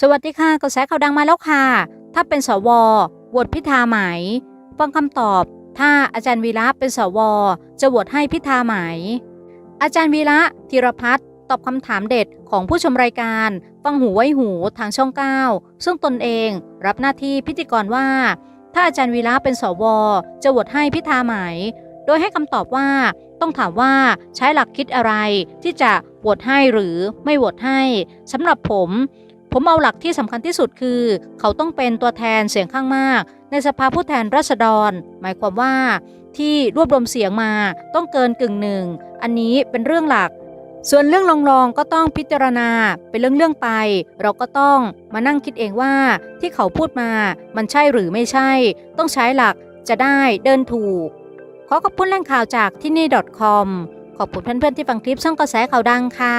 สวัสดีค่ะกระแสข่าวดังมาแล้วค่ะ ถ้าเป็นสวโหวตพิธาไหม ฟังคำตอบ ถ้าอาจารย์วีระเป็นสว จะโหวตให้พิธาไหม อาจารย์วีระธีรพัฒน์ตอบคำถามเด็ดของผู้ชมรายการ ฟังหูไว้หูทางช่อง 9 ซึ่งตนเองรับหน้าที่พิธีกรว่า ถ้าอาจารย์วีระเป็นสว จะโหวตให้พิธาไหม โดยให้คำตอบว่า ต้องถามว่าใช้หลักคิดอะไรที่จะโหวตให้หรือไม่โหวตให้สำหรับผม ผมเอาหลักที่สำคัญที่สุดคือ เขาต้องเป็นตัวแทนเสียงข้างมาก ในสภาผู้แทนราษฎร หมายความว่าที่รวบรวมเสียงมาต้องเกินกึ่งหนึ่ง อันนี้เป็นเรื่องหลัก ส่วนเรื่องรองๆก็ต้องพิจารณาเป็นเรื่องๆไป เราก็ต้องมานั่งคิดเองว่าที่เขาพูดมามันใช่หรือไม่ใช่ ต้องใช้หลักจะได้เดินถูก ขอขอบคุณแหล่งข่าวจากที่นี่ .com ขอบคุณเพื่อนๆที่ฟังคลิปช่องกระแสข่าวดังค่ะ